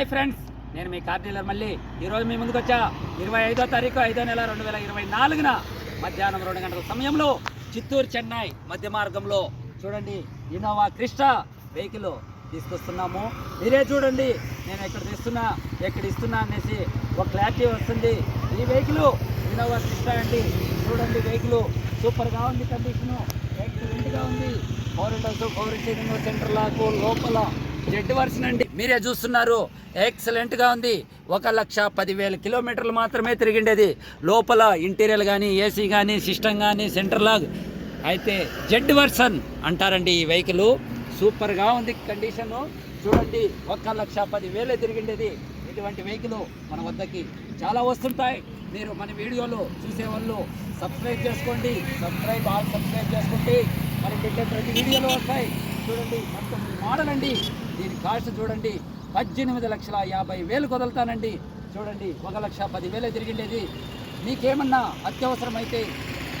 Hi friends నేను మీ car dealer మళ్ళీ ఈరోజు మీ ముందుకు వచ్చా ఇరవై ఐదో తారీఖు ఐదో నెల రెండు వేల ఇరవై నాలుగున మధ్యాహ్నం రెండు గంటల సమయంలో చిత్తూరు చెన్నై మధ్య మార్గంలో చూడండి ఇన్నోవా క్రిస్టా వెహికల్ తీసుకొస్తున్నాము. మీరే చూడండి నేను ఎక్కడ తెస్తున్నా ఎక్కడ ఇస్తున్నా అనేసి ఒక క్లారిటీ వస్తుంది. ఈ వెహికల్ ఇన్నోవా క్రిస్టా అండి. చూడండి వెహికల్ సూపర్గా ఉంది కండిషను ఎక్సలెంట్గా ఉంది. Four windows four steering centre lock లోపల జెడ్ వర్షన్ అండి. మీరే చూస్తున్నారు. ఎక్సలెంట్గా ఉంది. ఒక లక్ష పదివేల కిలోమీటర్లు మాత్రమే తిరిగిండేది. లోపల ఇంటీరియర్ కానీ ఏసీ కానీ సిస్టమ్ కానీ సెంటర్ లాగ్. అయితే జెడ్ వర్షన్ అంటారండి ఈ వెహికల్. సూపర్గా ఉంది కండిషన్ చూడండి ఒక లక్ష పదివేలే తిరిగిండేది. ఇటువంటి వెహికల్ మన వద్దకి చాలా వస్తుంటాయి. మీరు మన వీడియోలు చూసేవాళ్ళు సబ్స్క్రైబ్ చేసుకోండి. సబ్స్క్రైబ్ ఆల్ సబ్స్క్రైబ్ చేసుకుంటే మరి పెట్టే ప్రతి వీడియోలు వస్తాయి. చూడండి మొత్తం మోడల్ అండి దీని కాస్ట్ చూడండి పద్దెనిమిది లక్షల యాభై వేలు వదులుతానండి చూడండి ఒక లక్ష పదివేలే తిరిగిండేది. మీకేమన్నా అత్యవసరమైతే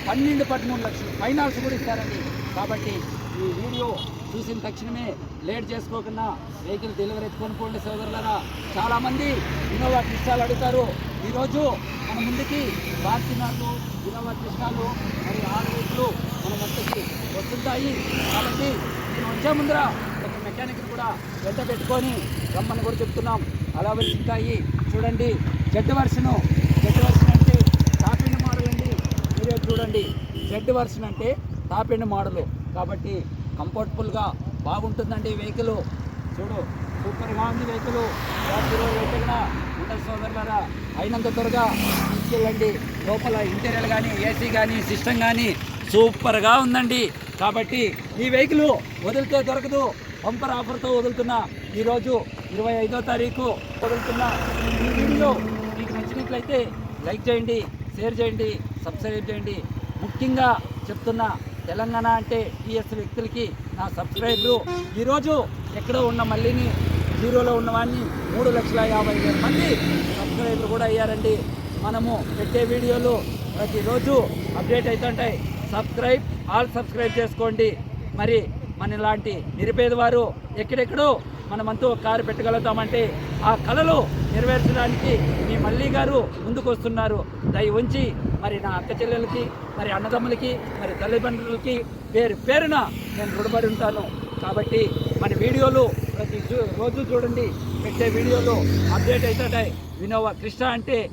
పన్నెండు పదమూడు లక్షలు ఫైనాన్స్ కూడా ఇస్తారండి. కాబట్టి ఈ వీడియో చూసిన తక్షణమే లేట్ చేసుకోకుండా వెహికల్ డెలివరీ కొనుక్కోండి సోదరులరా. చాలామంది ఇన్నోవా క్రిస్టాలు అడుగుతారు. ఈరోజు మన ముందుకి ఫార్చునర్లు ఇన్నోవా కృష్ణాలు మరియు ఆరు మన ముందుకి వస్తుంటాయి. కాబట్టి నేను వచ్చే ముందర ఒక మెకానిక్ కూడా వెంట పెట్టుకొని రమ్మని కూడా చెప్తున్నాం. అలా వెళ్తుంటాయి. చూడండి జెడ్ వర్షను జెడ్ వర్షన్ అంటే టాప్ మోడల్ అండి. మీరే చూడండి జెడ్ వర్షన్ అంటే టాప్ మోడల్. కాబట్టి కంఫర్టబుల్గా బాగుంటుందండి వెహికల్ చూడు సూపర్గా ఉంది వెహికల్ వెహికల్గా ఉండదు సోదరులారా. అయినంత త్వరగా తీసుకెళ్ళండి. లోపల ఇంటీరియర్ కానీ ఏసీ కానీ సిస్టమ్ కానీ సూపర్గా ఉందండి. కాబట్టి ఈ వెహికల్ వదిలితే దొరకదు. బంపర్ ఆఫర్తో వదులుతున్న ఈరోజు ఇరవై ఐదో తారీఖు వదులుతున్న ఈ వీడియో మీకు నచ్చినట్లయితే లైక్ చేయండి షేర్ చేయండి సబ్స్క్రైబ్ చేయండి. ముఖ్యంగా చెప్తున్న తెలంగాణ అంటే టీఎస్ వ్యక్తులకి నా సబ్స్క్రైబర్లు ఈరోజు ఎక్కడో ఉన్న మళ్ళీని జీరోలో ఉన్నవాడిని మూడు లక్షల యాభై వేల మంది సబ్స్క్రైబర్లు కూడా అయ్యారండి. మనము పెట్టే వీడియోలు ప్రతిరోజు అప్డేట్ అవుతుంటాయి. సబ్స్క్రైబ్ ఆల్ సబ్స్క్రైబ్ చేసుకోండి. మరి మన ఇలాంటి నిరుపేదవారు ఎక్కడెక్కడో మనమంతా ఒక కారు పెట్టగలుగుతామంటే ఆ కళలు నెరవేర్చడానికి మీ మల్లి గారు ముందుకు వస్తున్నారు దయ ఉంచి మరి నా అక్క చెల్లెలకి మరి అన్నదమ్ములకి మరి తల్లిదండ్రులకి పేరు పేరున నేను రుణపడి ఉంటాను. కాబట్టి మన వీడియోలు ప్రతి చూ- రోజు చూడండి. పెట్టే వీడియోలు అప్డేట్ అవుతుంటాయి వినోవా కృష్ణ అంటే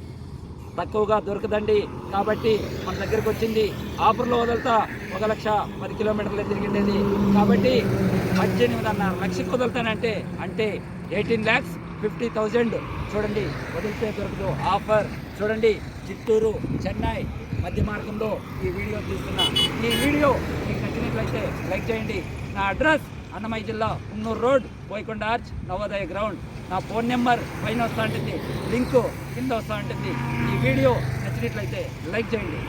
తక్కువగా దొరకదండి. కాబట్టి మన దగ్గరకు వచ్చింది. ఆఫర్లో వదులుతా ఒక లక్ష పది కిలోమీటర్లు తిరిగిండేది. కాబట్టి పద్దెనిమిదిన్నర లక్షకు వదులుతానంటే అంటే ఎయిటీన్ ల్యాక్స్ ఫిఫ్టీ థౌజండ్. చూడండి వదిలితే దొరకదు ఆఫర్. చూడండి చిత్తూరు చెన్నై మధ్య మార్గంలో ఈ వీడియో తీస్తున్నా. ఈ వీడియో మీకు నచ్చినట్లయితే లైక్ చేయండి. నా అడ్రస్ అన్నమయ్య జిల్లా Unnuru road Poyakonda arch Navodaya ground. నా ఫోన్ నెంబర్ పైన వస్తూ ఉంటుంది లింకు కింద వస్తూ ఉంటుంది. ఈ వీడియో నచ్చినట్లయితే లైక్ చేయండి.